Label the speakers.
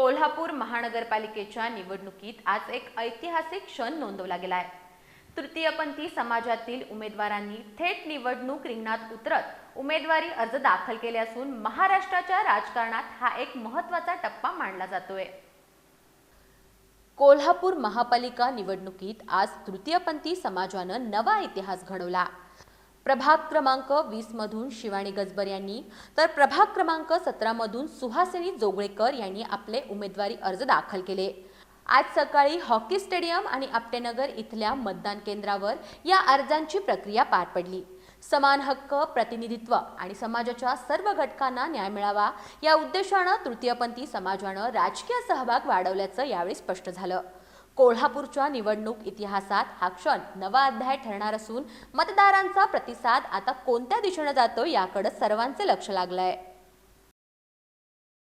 Speaker 1: कोल्हापूर महानगरपालिकेच्या निवडणुकीत आज एक ऐतिहासिक क्षण नोंदवला गेलाय तृतीयपंथी समाजातील उमेदवारांनी थेट निवडणूक रिंगणात उतरत उमेदवारी अर्ज दाखल केले असून महाराष्ट्राच्या राजकारणात हा एक महत्त्वाचा टप्पा मानला जातोय. कोल्हापूर महापालिका निवडणुकीत आज तृतीयपंथी समाजानं नवा इतिहास घडवला. प्रभाग क्रमांक वीसमधून शिवानी गजबर यांनी. तर प्रभाग क्रमांक सतरामधून सुहासिनी जोगळेकर यांनी आपले उमेदवारी अर्ज दाखल केले. आज सकाळी हॉकी स्टेडियम आणि आपटेनगर इथल्या मतदान केंद्रावर या अर्जांची प्रक्रिया पार पडली. समान हक्क प्रतिनिधित्व आणि समाजाच्या सर्व घटकांना न्याय मिळावा या उद्देशानं तृतीयपंथी समाजानं राजकीय सहभाग वाढवल्याचं यावेळी स्पष्ट झालं. कोल्हापूरच्या निवडणूक इतिहासात हा क्षण नवा अध्याय ठरणार असून मतदारांचा प्रतिसाद आता कोणत्या दिशेनं जातो याकडे सर्वांचे लक्ष लागलं आहे